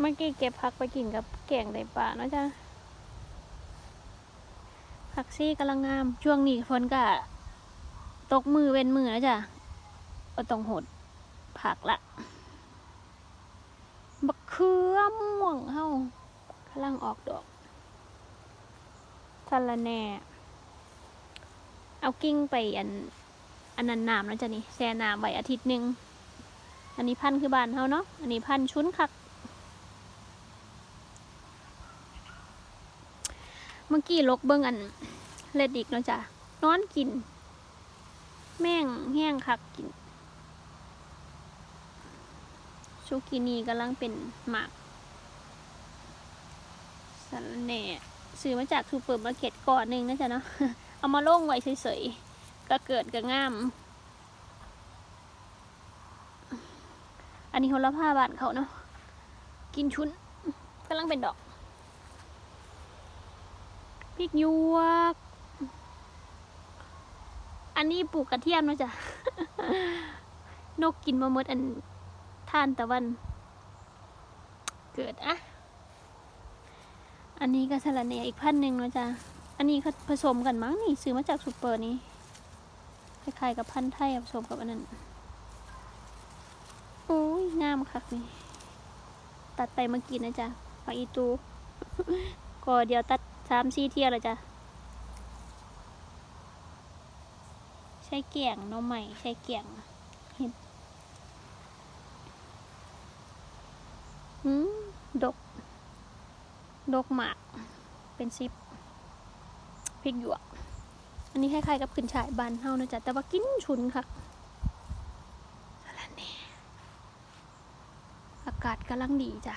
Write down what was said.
เมื่อกี้เก็บผักไปกินกับแกงไดปลาเนาะจ้ะผักซี่กำลังงาม ช่วงนี้ฝนก็ตกมือเว้นมือนะจ้ะก็ต้องหดผักละบักเขือม่วงเฮากำลังออกดอกสะระแหน่เอากิ้งไปอันอันนั้นน้ำแล้วจ้ะนี่แช่น้ำไว้อาทิตย์หนึ่งอันนี้พันคือบ้านเฮาเนาะอันนี้พันชุนคัก เมื่อกี้ลกเบิ่งอันเลดดิกเนาะจ้ะนอนกิน แม่งแห้งคักกินชูกินีกำลังเป็นหมากสารแหน่ซื้อมาจากซูเปอร์มาร์เก็ตก่อนหนึ่งนะจ๊ะเนาะเอามาล่งไว้เฉยๆก็เกิดก็งาม อันนี้โหระพาบานเขาเนาะกินชุนกำลังเป็นดอก พริกยวก อันนี้ปลูกกระเทียมนะจ้ะนกกินมาหมดอันท่านตะวัน เกิดอะ อันนี้ก็สลัดเนียอีกพันหนึ่งนะจ้ะอันนี้เขาผสมกันมั้งนี่ซื้อมาจากซูเปอร์นี้คล้ายๆกับพันธุ์ไทยผสมกับอันนั้นโอ้ยงามคักนี่ตัดไปเมื่อกี้นะจ๊ะผักอีตูก็เดี๋ยวตัด สามสี่เที่ยวเลยจ้ะ ใช้เกี่ยงน้องใหม่ใช้เกี่ยงเห็ดหืมดก ดกหมาก เป็นซิปพริกหยวก อันนี้คล้ายๆกับขึ้นฉายบานเฮานะจ๊ะ แต่ว่ากินฉุนค่ะสะระแหน่อากาศกำลังดีจ้ะ